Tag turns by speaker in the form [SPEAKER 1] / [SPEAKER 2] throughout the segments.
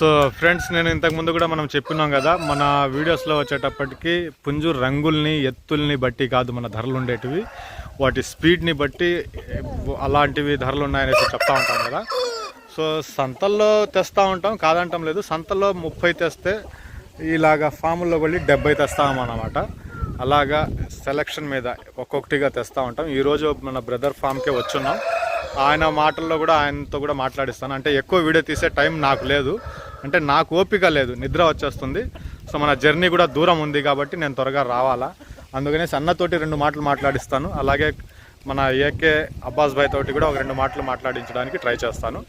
[SPEAKER 1] So friends నేను ఇంతకు ముందు కూడా మనం చెప్పినాం కదా మన వీడియోస్లో వచ్చేటప్పటికి పుంజు రంగుల్ని ఎత్తుల్ని బట్టి కాదు మన ధరలు ఉండేటివి. వాటి స్పీడ్ని బట్టి అలాంటివి ధరలు ఉన్నాయనేసి చెప్తా ఉంటాం కదా. సో సంతల్లో తెస్తూ ఉంటాం కాదంటాం లేదు. సంతల్లో ముప్పై తెస్తే ఇలాగా ఫాముల్లో వెళ్ళి డెబ్బై తెస్తామన్నమాట. అలాగా సెలక్షన్ మీద ఒక్కొక్కటిగా తెస్తూ ఉంటాం. ఈరోజు మన బ్రదర్ ఫామ్కే వచ్చున్నాం. ఆయన మాటల్లో కూడా ఆయనతో కూడా మాట్లాడిస్తాను. అంటే ఎక్కువ వీడియో తీసే టైం నాకు లేదు. అంటే నాకు ఓపిక లేదు నిద్ర వచ్చేస్తుంది. సో మన జర్నీ కూడా దూరం ఉంది కాబట్టి నేను త్వరగా రావాలా. అందుకనే సన్నతోటి రెండు మాటలు మాట్లాడిస్తాను. అలాగే మన ఏకే అబ్బాస్ భాయ్ తోటి కూడా ఒక రెండు మాటలు మాట్లాడించడానికి ట్రై చేస్తాను.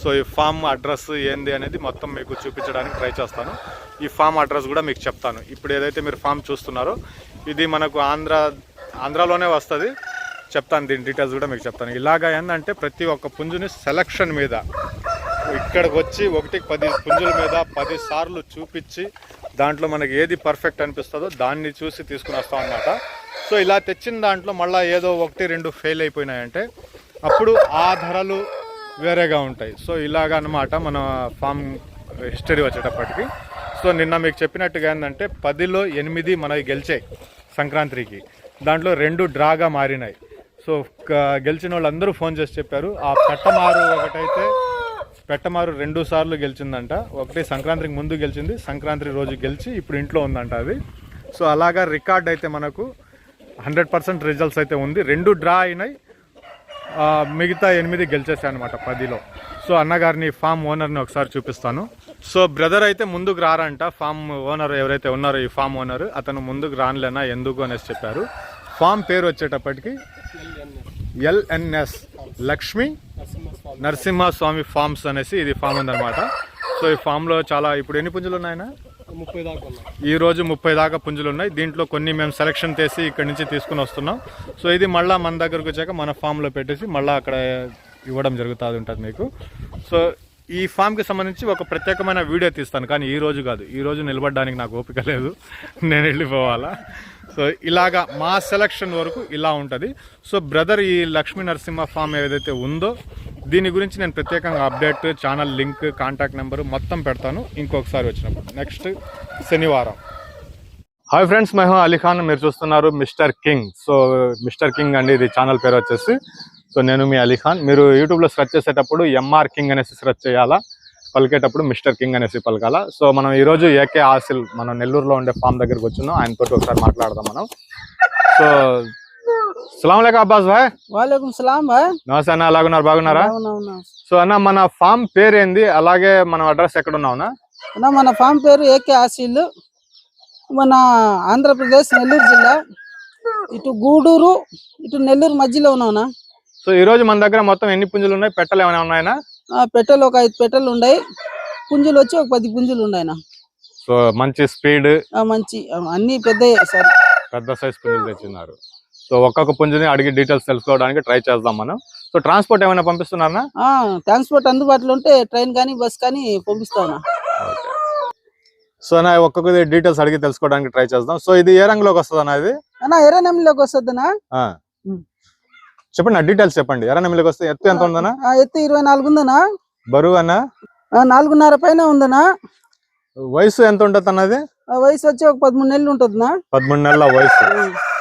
[SPEAKER 1] సో ఈ ఫామ్ అడ్రస్ ఏంది అనేది మొత్తం మీకు చూపించడానికి ట్రై చేస్తాను. ఈ ఫామ్ అడ్రస్ కూడా మీకు చెప్తాను. ఇప్పుడు ఏదైతే మీరు ఫామ్ చూస్తున్నారో ఇది మనకు ఆంధ్ర ఆంధ్రాలోనే వస్తుంది. చెప్తాను దీని డీటెయిల్స్ కూడా మీకు చెప్తాను. ఇలాగా ఏంటంటే ప్రతి ఒక్క పుంజుని సెలక్షన్ మీద ఇక్కడికి వచ్చి ఒకటికి పది పుంజుల మీద పది సార్లు చూపించి దాంట్లో మనకి ఏది పర్ఫెక్ట్ అనిపిస్తుందో దాన్ని చూసి తీసుకుని వస్తాం అన్నమాట. సో ఇలా తెచ్చిన దాంట్లో మళ్ళీ ఏదో ఒకటి రెండు ఫెయిల్ అయిపోయినాయంటే అప్పుడు ఆ ధరలు వేరేగా ఉంటాయి. సో ఇలాగ అన్నమాట మన ఫామ్ హిస్టరీ వచ్చేటప్పటికి. సో నిన్న మీకు చెప్పినట్టుగా ఏంటంటే పదిలో ఎనిమిది మనకి గెలిచాయి సంక్రాంతికి. దాంట్లో రెండు డ్రాగా మారినాయి. సో గెలిచిన గెలిచిన వాళ్ళందరూ ఫోన్ చేసి చెప్పారు. ఆ పట్టమారు ఒకటైతే పెట్టమారు రెండు సార్లు గెలిచిందంట. ఒకటి సంక్రాంతికి ముందు గెలిచింది సంక్రాంతి రోజు గెలిచి ఇప్పుడు ఇంట్లో ఉందంట అది. సో అలాగా రికార్డ్ అయితే మనకు హండ్రెడ్ పర్సెంట్ రిజల్ట్స్ అయితే ఉంది. రెండు డ్రా అయినాయి. మిగతా ఎనిమిది గెలిచేసాయి అనమాట పదిలో. సో అన్నగారిని ఫామ్ ఓనర్ని ఒకసారి చూపిస్తాను. సో బ్రదర్ అయితే ముందుకు రారంట. ఫామ్ ఓనర్ ఎవరైతే ఉన్నారో ఈ ఫామ్ ఓనర్ అతను ముందుకు రానులేనా ఎందుకు అనేసి చెప్పారు. ఫామ్ పేరు వచ్చేటప్పటికి ఎల్ఎన్ఎస్ లక్ష్మి నరసింహస్వామి ఫార్మ్స్ అనేసి ఇది ఫామ్ ఉందన్నమాట. సో ఈ ఫామ్లో చాలా ఇప్పుడు ఎన్ని పుంజులు ఉన్నాయన్నా
[SPEAKER 2] ముప్పై దాకా ఉన్నాయి.
[SPEAKER 1] ఈ రోజు ముప్పై దాకా పుంజులు ఉన్నాయి. దీంట్లో కొన్ని మేము సెలెక్షన్ చేసి ఇక్కడి నుంచి తీసుకుని వస్తున్నాం. సో ఇది మళ్ళీ మన దగ్గరకు వచ్చాక మన ఫామ్లో పెట్టేసి మళ్ళీ అక్కడ ఇవ్వడం జరుగుతుంది ఉంటుంది మీకు. సో ఈ ఫామ్కి సంబంధించి ఒక ప్రత్యేకమైన వీడియో తీస్తాను. కానీ ఈ రోజు కాదు. ఈ రోజు నిలబడడానికి నాకు ఓపిక లేదు. నేను వెళ్ళిపోవాలా? సో ఇలాగా మా సెలక్షన్ వరకు ఇలా ఉంటుంది. సో బ్రదర్ ఈ లక్ష్మీ నరసింహ ఫామ్ ఏదైతే ఉందో దీని గురించి నేను ప్రత్యేకంగా update channel link contact number మొత్తం పెడతాను. ఇంకొకసారి వచ్చినప్పుడు. నెక్స్ట్ శనివారం. హాయ్ ఫ్రెండ్స్ మేము అలీఖాన్ మీరు చూస్తున్నారు mister King. So mister King అండి ఇది ఛానల్ పేరు వచ్చేసి. సో నేను మీ అలీఖాన్ మీరు యూట్యూబ్లో సెర్చ్ చేసేటప్పుడు ఎంఆర్ కింగ్ అనేసి సెర్చ్ చేయాలా? పలికేటప్పుడు మిస్టర్ కింగ్ అనేసి పలకాల. సో మనం ఈరోజు ఏకే ఆసిల్ మనం నెల్లూరులో ఉండే ఫామ్ దగ్గరికి వచ్చున్నాం ఆయనతో ఒకసారి మాట్లాడదాం మనం. సో సలాం అబ్బాస్ భాయ్
[SPEAKER 3] వాలేకుం సలాం భాయ్
[SPEAKER 1] నమస్తే అన్న అలాగున్నారు బాగున్నారా? సో అన్న మన ఫామ్ పేరు ఏంది అలాగే మనం అడ్రస్ ఎక్కడ ఉన్నావునా
[SPEAKER 3] అన్న మన ఫామ్ పేరు ఏకే ఆసిల్. మన ఆంధ్రప్రదేశ్ నెల్లూరు జిల్లా. ఇటు గూడూరు ఇటు నెల్లూరు మధ్యలో ఉన్నావునా
[SPEAKER 1] సో ఈ రోజు మన దగ్గర మొత్తం ఎన్ని పుంజులు ఉన్నాయి? పెట్టలు ఏమైనా ఉన్నాయనా
[SPEAKER 3] ఆ, పెట్టెలు ఒక ఐదు పెట్టెలు ఉన్నాయి పుంజులు వచ్చి ఒక పది పుంజులు ఉన్నాయన
[SPEAKER 1] సో మంచి స్పీడ్.
[SPEAKER 3] మంచి అన్ని పెద్దయ్యాయి సార్.
[SPEAKER 1] పెద్ద సైజ్ పుంజులు తెచ్చినారు. సో ఒక్కొక్క పుంజుని అడిగి డీటెయిల్స్ తెలుసుకోవడానికి ట్రై చేద్దాం మనం. సో ట్రాన్స్పోర్ట్ ఏమైనా పంపిస్తున్నారా
[SPEAKER 3] ఆ, ట్రాన్స్పోర్ట్ అందుబాటులో ఉంటే ట్రైన్ కానీ బస్ కానీ పంపిస్తావునా
[SPEAKER 1] సో నా ఒక్కొక్క డీటెయిల్స్ అడిగి తెలుసుకోవడానికి ట్రై చేద్దాం. సో ఇది ఏ రంగులోకి వస్తుంది అన్న ఇది?
[SPEAKER 3] అన్న ఎర్రనెమ్మిలోకి వస్తుందనా
[SPEAKER 1] ఆ. చెప్పండి నా డీటెయిల్స్ చెప్పండి. ఎర్ర నెమిలికి వస్తే ఎత్తు ఎంత ఉందన్నా?
[SPEAKER 3] ఆ, ఎత్తు ఇరవై నాలుగు ఉందనా
[SPEAKER 1] బరువు అన్న?
[SPEAKER 3] ఆ, నాలుగున్నర పైన ఉందనా
[SPEAKER 1] వయసు ఎంత ఉంటుంది అన్నది?
[SPEAKER 3] ఆ, వయసు వచ్చి ఒక పదమూడు నెలలు ఉంటుందనా
[SPEAKER 1] పదమూడు నెలల వయసు.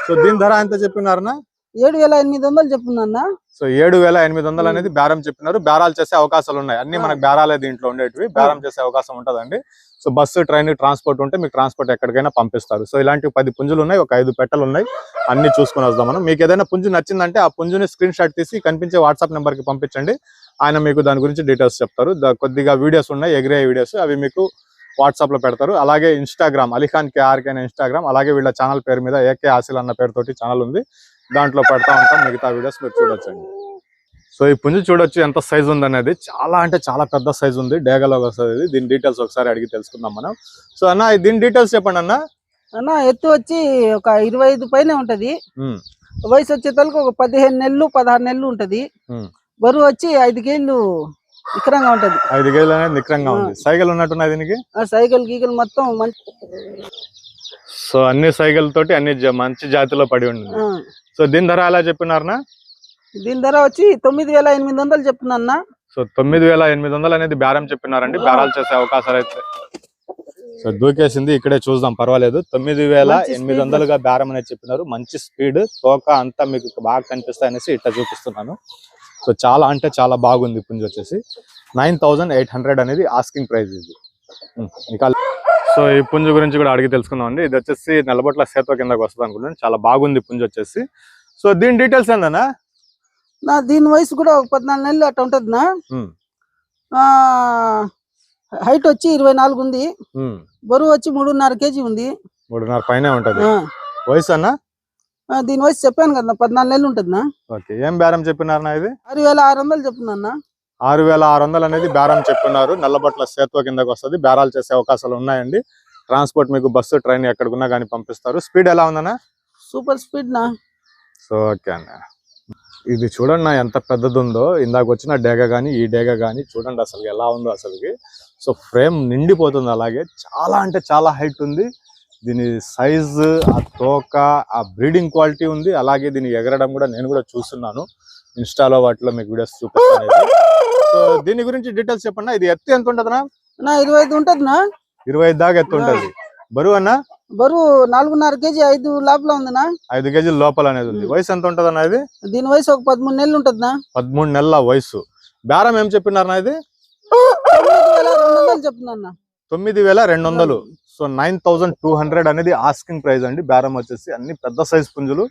[SPEAKER 1] సో దీని ధర ఎంత చెప్పినారనా
[SPEAKER 3] ఏడు వేల ఎనిమిది వందలు చెప్పున్నా
[SPEAKER 1] సో ఏడు వేల ఎనిమిది వందలు అనేది బేరం చెప్పినారు. బేరాలు చేసే అవకాశాలు ఉన్నాయి. అన్ని మనకు బేరాలే దీంట్లో ఉండేటివి. బేరం చేసే అవకాశం ఉంటుందండి. సో బస్సు ట్రైన్ ట్రాన్స్పోర్ట్ ఉంటే మీకు ట్రాన్స్పోర్ట్ ఎక్కడికైనా పంపిస్తారు. సో ఇలాంటి పది పుంజులు ఉన్నాయి ఒక ఐదు పెట్టెలు ఉన్నాయి అన్ని చూసుకుని వద్దాం మనం. మీకు ఏదైనా పుంజు నచ్చిందంటే ఆ పుంజుని స్క్రీన్ షాట్ తీసి కనిపించే వాట్సాప్ నెంబర్కి పంపించండి. ఆయన మీకు దాని గురించి డీటెయిల్స్ చెప్తారు. కొద్దిగా వీడియోస్ ఉన్నాయి ఎగిరే వీడియోస్ అవి మీకు వాట్సాప్లో పెడతారు. అలాగే ఇన్స్టాగ్రామ్ అలీఖాన్ కేఆర్కే అనే ఇన్స్టాగ్రామ్ అలాగే వీళ్ళ ఛానల్ పేరు మీద ఏకే ఆసిల్ అన్న పేరుతోటి ఛానల్ ఉంది. దాంట్లో పెడతా ఉంటాం మిగతా వీడియోస్ మీరు చూడొచ్చండి. సో ఈ పుంజు చూడొచ్చు ఎంత సైజ్ ఉంది అనేది చాలా అంటే చాలా పెద్ద సైజ్ ఉంది. డేగలో వస్తుంది. దీని డీటెయిల్స్ ఒకసారి అడిగి తెలుసుకుందాం మనం. సో అన్న దీని డీటెయిల్స్ చెప్పండి అన్న.
[SPEAKER 3] అన్న ఎత్తు వచ్చి ఒక ఇరవై ఐదు పైన ఉంటది. వయసు వచ్చేతలకు ఒక పదిహేను నెలలు పదహారు నెలలు ఉంటది. బరువు వచ్చి ఐదు కేళ్ళు విక్రంగా ఉంటది.
[SPEAKER 1] ఐదు గేలు అనేది నిక్రంగా ఉంది. సైకిల్ ఉన్నట్టున్నాయి దీనికి?
[SPEAKER 3] ఆ సైకిల్ గీకలు మొత్తం మంచి
[SPEAKER 1] సో అన్ని సైకిల్ తోటి అన్ని మంచి జాతిలో పడి ఉంది సో దీని ధర ఎలా చెప్పినారనా
[SPEAKER 3] దీని ధర వచ్చి తొమ్మిది వేల ఎనిమిది వందలు చెప్తున్నా
[SPEAKER 1] సో తొమ్మిది వేల ఎనిమిది వందలు అనేది బేరం చెప్పినారండి. బేరాలు చేసే అవకాశాలు అయితే. సో దూకేసింది ఇక్కడే చూద్దాం పర్వాలేదు. తొమ్మిది వేల ఎనిమిది. వందలుగా బేరం అనేది చెప్పినారు. మంచి స్పీడ్ తోక అంతా మీకు బాగా కనిపిస్తాయి అనేసి ఇట్లా చూపిస్తున్నాను. సో చాలా అంటే చాలా బాగుంది పుంజు వచ్చేసి. నైన్ థౌజండ్ ఎయిట్ హండ్రెడ్ అనేది ఆస్కింగ్ ప్రైస్ ఇది. ఇంకా సో ఈ పుంజు గురించి కూడా అడిగి తెలుసుకుందాం అండి. ఇది వచ్చేసి నల్లబొట్ల సేతు కిందకి వస్తుంది అనుకుంటున్నాను. చాలా బాగుంది పుంజు వచ్చేసి. సో దీని డీటెయిల్స్ ఏందన్నా?
[SPEAKER 3] నా దీని వయసు కూడా ఒక పద్నాలుగు నెలలు అట్లా ఉంటుంది నా హైట్ వచ్చి ఇరవై నాలుగు ఉంది. బరువు వచ్చి మూడున్నర కేజీ ఉంది.
[SPEAKER 1] మూడున్నర పైనే ఉంటది. వయసు అన్న?
[SPEAKER 3] దీని వయసు చెప్పాను కదా పద్నాలుగు నెలలు ఉంటుంది
[SPEAKER 1] ఓకే ఏం బేరం చెప్పినారన్నా ఇది?
[SPEAKER 3] ఆరు వేల ఆరు వందలు చెప్తున్నా
[SPEAKER 1] ఆరు వేల ఆరు వందలు అనేది బేరం చెప్పున్నారు నల్లబట్ల సేత్వ కిందకి వస్తుంది. బేరాలు చేసే అవకాశాలు ఉన్నాయండి. ట్రాన్స్పోర్ట్ మీకు బస్సు ట్రైన్ ఎక్కడికున్నా కానీ పంపిస్తారు. స్పీడ్ ఎలా ఉందన్నా?
[SPEAKER 3] సూపర్ స్పీడ్ నా.
[SPEAKER 1] సో ఓకే అన్న. ఇది చూడండి ఎంత పెద్దది ఉందో ఇందాక వచ్చిన డేగ కానీ ఈ డేగ కానీ చూడండి అసలు ఎలా ఉందో అసలుకి. సో ఫ్రేమ్ నిండిపోతుంది అలాగే. చాలా అంటే చాలా హైట్ ఉంది. దీని సైజ్ ఆ తోక ఆ బ్రీడింగ్ క్వాలిటీ ఉంది. అలాగే దీని ఎగరడం కూడా నేను కూడా చూస్తున్నాను. ఇన్స్టాలో వాటిలో మీకు వీడియోస్ చూపిస్తాను. సో దీని గురించి డీటెయిల్స్ చెప్పండి ఇది ఎత్తు ఎంత ఉంటుందన్నా?
[SPEAKER 3] నా ఇరవై ఐదు ఉంటుంది నా
[SPEAKER 1] ఇరవై ఐదు దాకా ఎత్తు ఉంటుంది. బరువు అన్న
[SPEAKER 3] బరువు నాలుగున్నర కేజీ ఐదు లోపల ఉంది నా
[SPEAKER 1] ఐదు కేజీల లోపల అనేది ఉంది. వయసు ఎంత ఉంటుంది అన్న ఇది?
[SPEAKER 3] దీని వయసు ఒక పదమూడు నెలలు ఉంటుంది నా
[SPEAKER 1] పదమూడు నెలల వయసు. బేరం ఏం చెప్పినారన్నా ఇది?
[SPEAKER 3] తొమ్మిది వేల రెండు వందలు చెప్తున్నా
[SPEAKER 1] తొమ్మిది వేల రెండు వందలు. So nine thousand two hundred అనేది ఆస్కింగ్ ప్రైస్ అండి. బేరం వచ్చేసి అన్ని పెద్ద సైజ్ పుంజులు.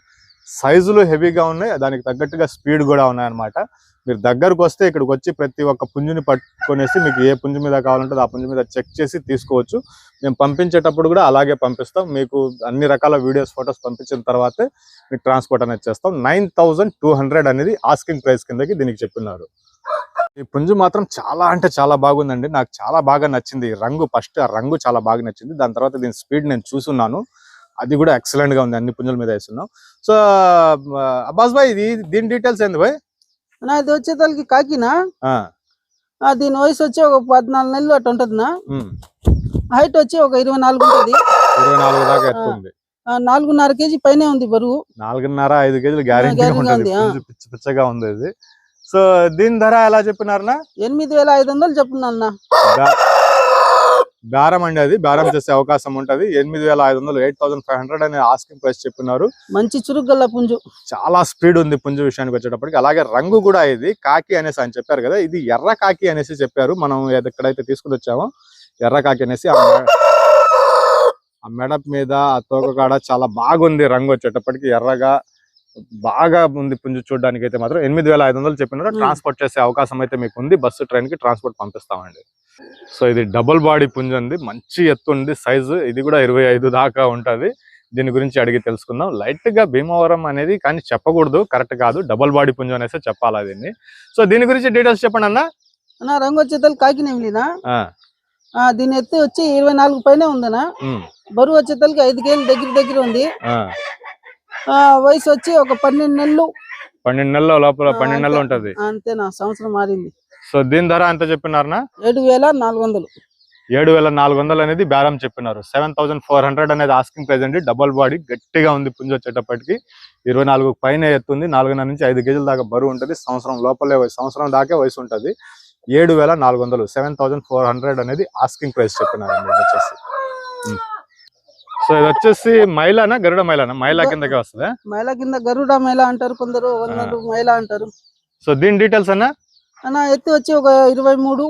[SPEAKER 1] సైజులు హెవీగా ఉన్నాయి. దానికి తగ్గట్టుగా స్పీడ్ కూడా ఉన్నాయి అన్నమాట మీరు దగ్గరకు వస్తే ఇక్కడికి వచ్చి ప్రతి ఒక్క పుంజుని పట్టుకొనేసి మీకు ఏ పుంజు మీద కావాలంటే ఆ పుంజు మీద చెక్ చేసి తీసుకోవచ్చు. మేము పంపించేటప్పుడు కూడా అలాగే పంపిస్తాం. మీకు అన్ని రకాల వీడియోస్ ఫొటోస్ పంపించిన తర్వాతే మీకు ట్రాన్స్పోర్ట్ అనేది చేస్తాం. నైన్ టూ హండ్రెడ్ అనేది ఆస్కింగ్ ప్రైస్ కిందకి దీనికి చెప్పినారు. ఈ పుంజు మాత్రం చాలా అంటే చాలా బాగుందండి. నాకు చాలా బాగా నచ్చింది. ఈ రంగు ఫస్ట్ ఆ రంగు చాలా బాగా నచ్చింది. దాని తర్వాత దీని స్పీడ్ నేను చూసున్నాను. అది కూడా ఎక్సలెంట్గా ఉంది. అన్ని పుంజుల మీద వేస్తున్నాం. సో అబ్బాస్ భాయ్ ఇది దీని డీటెయిల్స్ ఏంది భాయ్
[SPEAKER 3] నా ఇది వచ్చేతలకి కాకినా? దీని వయసు వచ్చి ఒక పద్నాలుగు నెలలు అట్లా నా హైట్ వచ్చి ఒక ఇరవై నాలుగు ఉంటుంది.
[SPEAKER 1] ఇరవై నాలుగు దాకా ఎత్తుంది
[SPEAKER 3] ఆ, నాలుగున్నర కేజీ పైనే ఉంది బరువు.
[SPEAKER 1] నాలుగున్నర ఐదు కేజీలు గ్యారెంటీ పిచ్చ పిచ్చగా ఉంది సో దీని ధర ఎలా చెప్పినారనా
[SPEAKER 3] ఎనిమిది వేల ఐదు వందలు చెప్తున్నా
[SPEAKER 1] బా- బేరం అండి అది. బేరం చేసే అవకాశం ఉంటది. ఎనిమిది వేల ఐదు వందలు ఎయిట్ థౌసండ్ ఫైవ్ హండ్రెడ్ అనే ఆస్కింగ్ ప్రైస్ చెప్పినారు.
[SPEAKER 3] మంచి చురుగ్గల్ల పుంజు.
[SPEAKER 1] చాలా స్పీడ్ ఉంది పుంజు విషయానికి వచ్చేటప్పటికి. అలాగే రంగు కూడా ఇది. కాకి అనేసి అని చెప్పారు కదా ఇది ఎర్ర కాకి అనేసి చెప్పారు. మనం ఎక్కడైతే తీసుకుని వచ్చామో ఎర్ర కాకి అనేసి ఆ మెడ మీద ఆ తోక కాడ చాలా బాగుంది రంగు వచ్చేటప్పటికి. ఎర్రగా బాగా ఉంది పుంజు చూడడానికి అయితే మాత్రం ఎనిమిది వేల ఐదు వందలు చెప్పినారు. ట్రాన్స్పోర్ట్ చేసే అవకాశం అయితే మీకు ఉంది బస్సు ట్రైన్కి ట్రాన్స్పోర్ట్ పంపిస్తామండి. సో ఇది డబుల్ బాడీ పుంజు ఉంది మంచి ఎత్తు ఉంది. సైజు ఇది కూడా ఇరవై ఐదు దాకా ఉంటది. దీని గురించి అడిగి తెలుసుకుందాం. లైట్గా భీమవరం అనేది కానీ చెప్పకూడదు. కరెక్ట్ కాదు. డబుల్ బాడీ పుంజు అనేసి చెప్పాలి దీన్ని? సో దీని గురించి డీటెయిల్స్ చెప్పండి అన్న.
[SPEAKER 3] నా రంగు వచ్చేతలకి కాకినేమిలినా దీని ఎత్తు వచ్చి ఇరవై నాలుగు పైనే ఉందనా బరువు వచ్చేతలకి ఐదు కేజీలు దగ్గర దగ్గర ఉంది.
[SPEAKER 1] ఆ.
[SPEAKER 3] ఆ, వయసు వచ్చి ఒక పన్నెండు నెలలు.
[SPEAKER 1] పన్నెండు నెలల లోపల పన్నెండు నెలలు. ఉంటది.
[SPEAKER 3] అంతేనా? సంవత్సరం మారింది.
[SPEAKER 1] సో దీని ధర ఎంత చెప్పినారనా?
[SPEAKER 3] ఏడు వేల నాలుగు వందలు
[SPEAKER 1] ఏడు వేల నాలుగు వందలు అనేది బేరం చెప్పినారు. సెవెన్ థౌసండ్ ఫోర్ హండ్రెడ్ అనేది ఆస్కింగ్ ప్రైస్ అండి. డబుల్ బాడీ గట్టిగా ఉంది పుంజు వచ్చేటప్పటికి. ఇరవై నాలుగు పైన ఎత్తుంది. నాలుగున్నర నుంచి ఐదు కేజీల దాకా బరువు ఉంటుంది. సంవత్సరం లోపలే వయసు- సంవత్సరం దాకే వయసు ఉంటుంది. ఏడు వేల నాలుగు వందలు సెవెన్ థౌసండ్ ఫోర్ హండ్రెడ్ అనేది ఆస్కింగ్ ప్రైస్ చెప్పినారు అండి. వచ్చేసి. సో ఇది వచ్చేసి మైలానా గరుడ మైలానా? మైలా కిందకే వస్తుంది?
[SPEAKER 3] మైల కింద గరుడ మైల అంటారు కొందరు కొందరు మైల అంటారు.
[SPEAKER 1] సో దీని డీటెయిల్స్ అన్నా?
[SPEAKER 3] నా ఎత్తు వచ్చి ఒక ఇరవై మూడు.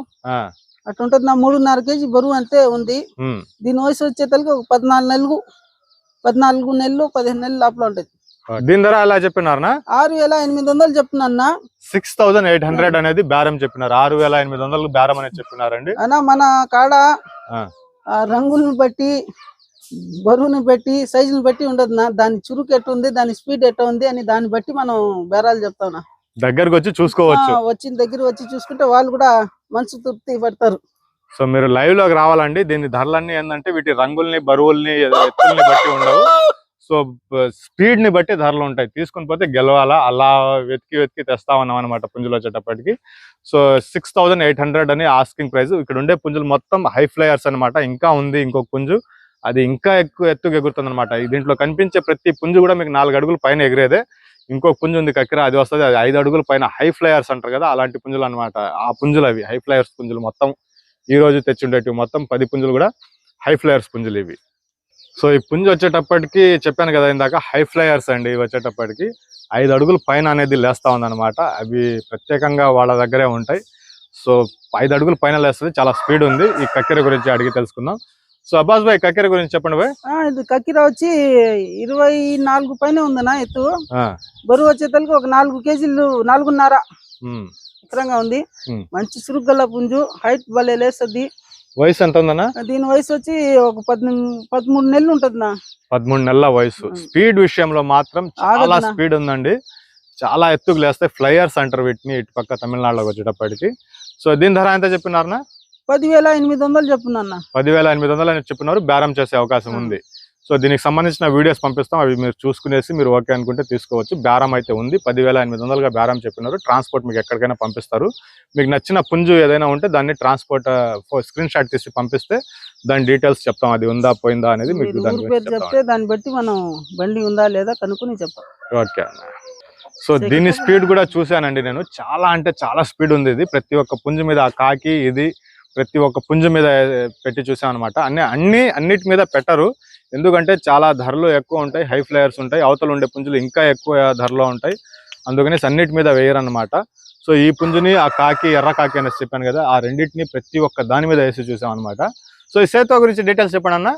[SPEAKER 3] అట్లా ఉంటుంది నా మూడున్నర కేజీ బరువు అంతే ఉంది. దీని వయసు వచ్చేతలకి ఒక పద్నాలుగు నెలలు పద్నాలుగు నెలలు పదిహేను నెలలు లోపల ఉంటుంది.
[SPEAKER 1] దీని ధర ఎలా చెప్పినారనా
[SPEAKER 3] ఆరు వేల ఎనిమిది వందలు చెప్తున్నా
[SPEAKER 1] సిక్స్ థౌసండ్ ఎయిట్ హండ్రెడ్ అనేది బేరం చెప్పినారు. ఆరు వేల ఎనిమిది వందలు బేరం అనేది చెప్పినారండి.
[SPEAKER 3] అన్నా మన కాడ రంగులను బట్టి బరువుని బట్టి సైజుని బట్టి ఉండదు నా. దాని చురుకు ఎట్టు ఉంది దాని స్పీడ్ ఎట్ట ఉంది అని దాన్ని బట్టి మనం బేరాలు చెప్తాం
[SPEAKER 1] దగ్గరకు వచ్చి చూసుకోవచ్చు
[SPEAKER 3] వచ్చిన దగ్గర వచ్చి చూసుకుంటే వాళ్ళు కూడా మనసు తృప్తి పడతారు.
[SPEAKER 1] సో మీరు లైవ్లోకి రావాలండి. దీని ధరలన్నీ ఏంటంటే వీటి రంగుల్ని బరువుల్ని ఎత్తుల్ని బట్టి ఉండవు. సో స్పీడ్ని బట్టి ధరలు ఉంటాయి. తీసుకుని పోతే గెలవాలా? అలా వెతికి వెతికి తెస్తా ఉన్నాం అనమాట పుంజులు వచ్చేటప్పటికి. So six thousand eight hundred అని ఆస్కింగ్ ప్రైస్. ఇక్కడ ఉండే పుంజులు మొత్తం హై ఫ్లయర్స్ అన్నమాట. ఇంకా ఉంది ఇంకొక పుంజు. అది ఇంకా ఎక్కువ ఎత్తుకు ఎగురుతుంది అనమాట దీంట్లో కనిపించే ప్రతి పుంజు కూడా మీకు నాలుగు అడుగులు పైన ఎగిరేదే. ఇంకో పుంజు ఉంది కక్కిర అది వస్తుంది. అది ఐదు అడుగుల పైన హై ఫ్లయర్స్ అంటారు కదా అలాంటి పుంజులు అన్నమాట. ఆ పుంజులు అవి హై ఫ్లయర్స్ పుంజులు మొత్తం. ఈ రోజు తెచ్చిండేటివి మొత్తం పది పుంజులు కూడా హై ఫ్లయర్స్ పుంజులు ఇవి. సో ఈ పుంజు వచ్చేటప్పటికి చెప్పాను కదా ఇందాక హై ఫ్లయర్స్ అండి ఇవి వచ్చేటప్పటికి. ఐదు అడుగుల పైన అనేది లేస్తా ఉందన్నమాట. అవి ప్రత్యేకంగా వాళ్ళ దగ్గరే ఉంటాయి. సో ఐదు అడుగుల పైన లేస్తుంది చాలా స్పీడ్ ఉంది. ఈ కక్కెర గురించి అడిగి తెలుసుకుందాం. సో అబ్బాస్ భాయ్ కక్కెర గురించి చెప్పండి భాయ్
[SPEAKER 3] ఆ, ఇది కక్కిర వచ్చి ఇరవై నాలుగు పైన ఉందనా ఎత్తు. బరువు వచ్చేతలకి ఒక నాలుగు కేజీలు నాలుగున్నర. ఎకరంగా ఉంది. మంచి చురుగ్గల పుంజు హైట్ భలే లేస్తుంది.
[SPEAKER 1] వయసు ఎంత ఉందన్నా?
[SPEAKER 3] దీని వయసు వచ్చి ఒక పదమూడు నెలలు ఉంటుంది నా
[SPEAKER 1] పదమూడు నెలల వయసు. స్పీడ్ విషయంలో మాత్రం చాలా. స్పీడ్ ఉందండి. చాలా ఎత్తుకు లేస్తాయి. ఫ్లయర్స్ అంటారు వీటిని ఇటు పక్క తమిళనాడులోకి వచ్చేటప్పటికి. సో దీని ధర ఎంత చెప్పినారనా
[SPEAKER 3] పదివేల ఎనిమిది వందలు చెప్పునన్న
[SPEAKER 1] పదివేల ఎనిమిది వందలు అని చెప్పినారు బేరం చేసే అవకాశం. ఉంది. సో దీనికి సంబంధించిన వీడియోస్ పంపిస్తాం. అవి మీరు చూసుకునేసి మీరు ఓకే అనుకుంటే తీసుకోవచ్చు. బేరం అయితే ఉంది. పదివేల ఎనిమిది వందలుగా బేరం చెప్పినారు ట్రాన్స్పోర్ట్ మీకు ఎక్కడికైనా పంపిస్తారు. మీకు నచ్చిన పుంజు ఏదైనా ఉంటే దాన్ని ట్రాన్స్పోర్ట్ స్క్రీన్ షాట్ తీసి పంపిస్తే దాని డీటెయిల్స్ చెప్తాం. అది ఉందా పోయిందా అనేది మీకు చెప్తే
[SPEAKER 3] దాన్ని బట్టి మనం బండి ఉందా లేదా కనుక్కుని చెప్తాం
[SPEAKER 1] ఓకే అన్న. సో దీని స్పీడ్ కూడా చూశానండి నేను. చాలా అంటే చాలా స్పీడ్ ఉంది ఇది. ప్రతి ఒక్క పుంజు మీద ఆ కాకి ఇది ప్రతి ఒక్క పుంజు మీద పెట్టి చూసాం అనమాట అన్ని అన్ని అన్నిటి మీద పెట్టరు. ఎందుకంటే చాలా ధరలు ఎక్కువ ఉంటాయి హై ఫ్లయర్స్ ఉంటాయి అవతల ఉండే పుంజులు ఇంకా ఎక్కువ ధరలో ఉంటాయి. అందుకని అన్నిటి మీద వేయరు అనమాట సో ఈ పుంజుని ఆ కాకి ఎర్ర కాకి అనేసి చెప్పాను కదా ఆ రెండింటిని ప్రతి ఒక్క దాని మీద వేసి చూసాం అనమాట సో ఈ సేతో గురించి డీటెయిల్స్ చెప్పండి అన్న.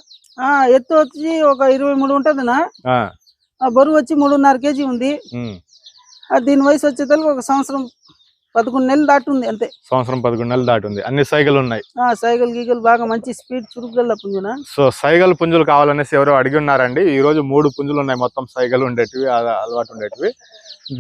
[SPEAKER 3] ఆ ఎత్తు వచ్చి ఒక ఇరవై మూడు ఉంటుందినా? బరువు వచ్చి మూడున్నర కేజీ ఉంది. దీని వయసు వచ్చేతలకి ఒక సంవత్సరం పదకొండు నెలలు దాటుంది అంతే.
[SPEAKER 1] సంవత్సరం పదకొండు నెలలు దాటి ఉంది అన్ని సైకిల్ ఉన్నాయి.
[SPEAKER 3] ఆ సైకిల్ గీగలు బాగా మంచి స్పీడ్ చురుగ్గల పుంజున?
[SPEAKER 1] సో సైగల్ పుంజులు కావాలనేసి ఎవరో అడిగి ఉన్నారండి. ఈ రోజు మూడు పుంజులు ఉన్నాయి. మొత్తం సైగల్ ఉండేటివి అల- అలవాటు ఉండేటివి.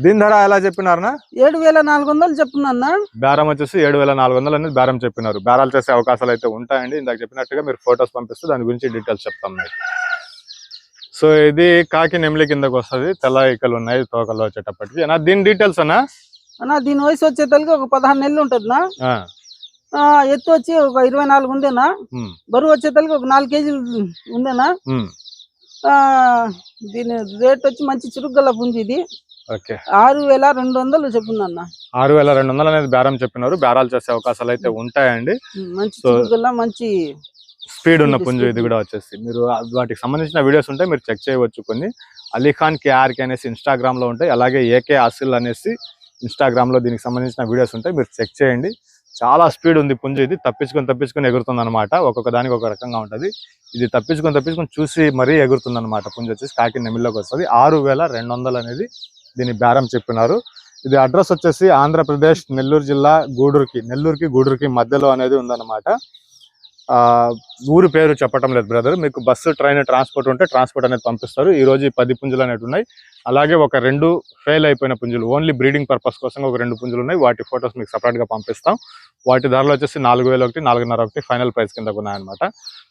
[SPEAKER 1] దీని ధర ఎలా చెప్పినారనా?
[SPEAKER 3] ఏడు వేల నాలుగు వందలు చెప్పునన్నా
[SPEAKER 1] బేరం వచ్చేసి ఏడు వేల నాలుగు వందలు అనేది బేరం చెప్పినారు. బేరాలు చేసే అవకాశాలు అయితే ఉంటాయండి. ఇందాక చెప్పినట్టుగా మీరు ఫొటోస్ పంపిస్తే దాని గురించి డీటెయిల్స్ చెప్తాం మీకు. సో ఇది కాకి నెమిలి కిందకు వస్తుంది. తెల్ల ఈకలు ఉన్నాయి తోకలు వచ్చేటప్పటికి. అన్నా దీని డీటెయిల్స్ అన్నా?
[SPEAKER 3] అన్నా దీని వయసు వచ్చేతలకి ఒక పదహారు నెలలు ఉంటుందినా? ఎత్తు వచ్చి ఒక ఇరవై నాలుగు ఉందేనా బరువు వచ్చేతలకి ఒక నాలుగు కేజీలు ఉందేనా దీని రేట్ వచ్చి మంచి చురుగ్గల పుంజు ఇది.
[SPEAKER 1] ఓకే.
[SPEAKER 3] ఆరు వేల రెండు వందలు చెప్పుందన్న.
[SPEAKER 1] ఆరు వేల రెండు వందలు అనేది బేరం చెప్పినారు. బేరాలు చేసే అవకాశాలు అయితే ఉంటాయండి.
[SPEAKER 3] మంచి చురుగ్గల మంచి
[SPEAKER 1] స్పీడ్ ఉన్న పుంజు ఇది. కూడా వచ్చేసి. మీరు వాటికి సంబంధించిన వీడియోస్ ఉంటే మీరు చెక్ చేయవచ్చు కొన్ని. అలీఖాన్ కేఆర్కే అనేసి ఇన్స్టాగ్రామ్లో ఉంటాయి. అలాగే ఏకే అసిల్ అనేసి ఇన్స్టాగ్రామ్లో దీనికి సంబంధించిన వీడియోస్ ఉంటాయి మీరు చెక్ చేయండి. చాలా స్పీడ్ ఉంది పుంజు ఇది. తప్పించుకొని తప్పించుకొని ఎగురుతుంది అనమాట ఒక్కొక్క దానికి ఒక రకంగా ఉంటది. ఇది తప్పించుకొని తప్పించుకొని చూసి మరీ ఎగురుతుంది అనమాట పుంజు వచ్చేసి. కాకి నెమిల్లోకి వస్తుంది. ఆరు వేల రెండు వందలు అనేది దీని బేరం చెప్పినారు. ఇది అడ్రస్ వచ్చేసి ఆంధ్రప్రదేశ్ నెల్లూరు జిల్లా గూడూరుకి నెల్లూరుకి గూడూరుకి మధ్యలో అనేది ఉందన్నమాట. ఊరు పేరు చెప్పటం లేదు బ్రదర్ మీకు బస్సు ట్రైన్ ట్రాన్స్పోర్ట్ ఉంటే ట్రాన్స్పోర్ట్ అనేది పంపిస్తారు. ఈ రోజు పది పుంజులు అనేవి ఉన్నాయి. అలాగే ఒక రెండు ఫెయిల్ అయిపోయిన పుంజులు ఓన్లీ బ్రీడింగ్ పర్పస్ కోసం ఒక రెండు పుంజులు ఉన్నాయి. వాటి ఫొటోస్ మీకు సపరేట్గా గా పంపిస్తాం. వాటి ధరలు వచ్చేసి నాలుగు వేలు ఒకటి నాలుగున్నర ఒకటి ఫైనల్ ప్రైస్ కింద ఉన్నాయన్నమాట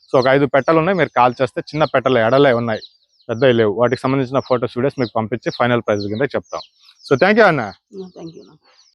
[SPEAKER 1] సో ఒక ఐదు పెట్టలు ఉన్నాయి. మీరు కాల్ చేస్తే చిన్న పెట్టలు ఎడలే ఉన్నాయి. పెద్ద లేవు. వాటికి సంబంధించిన ఫొటోస్ వీడియోస్ మీకు పంపించి ఫైనల్ ప్రైస్ కింద చెప్తాం. సో థ్యాంక్ యూ అన్న.
[SPEAKER 3] Thank you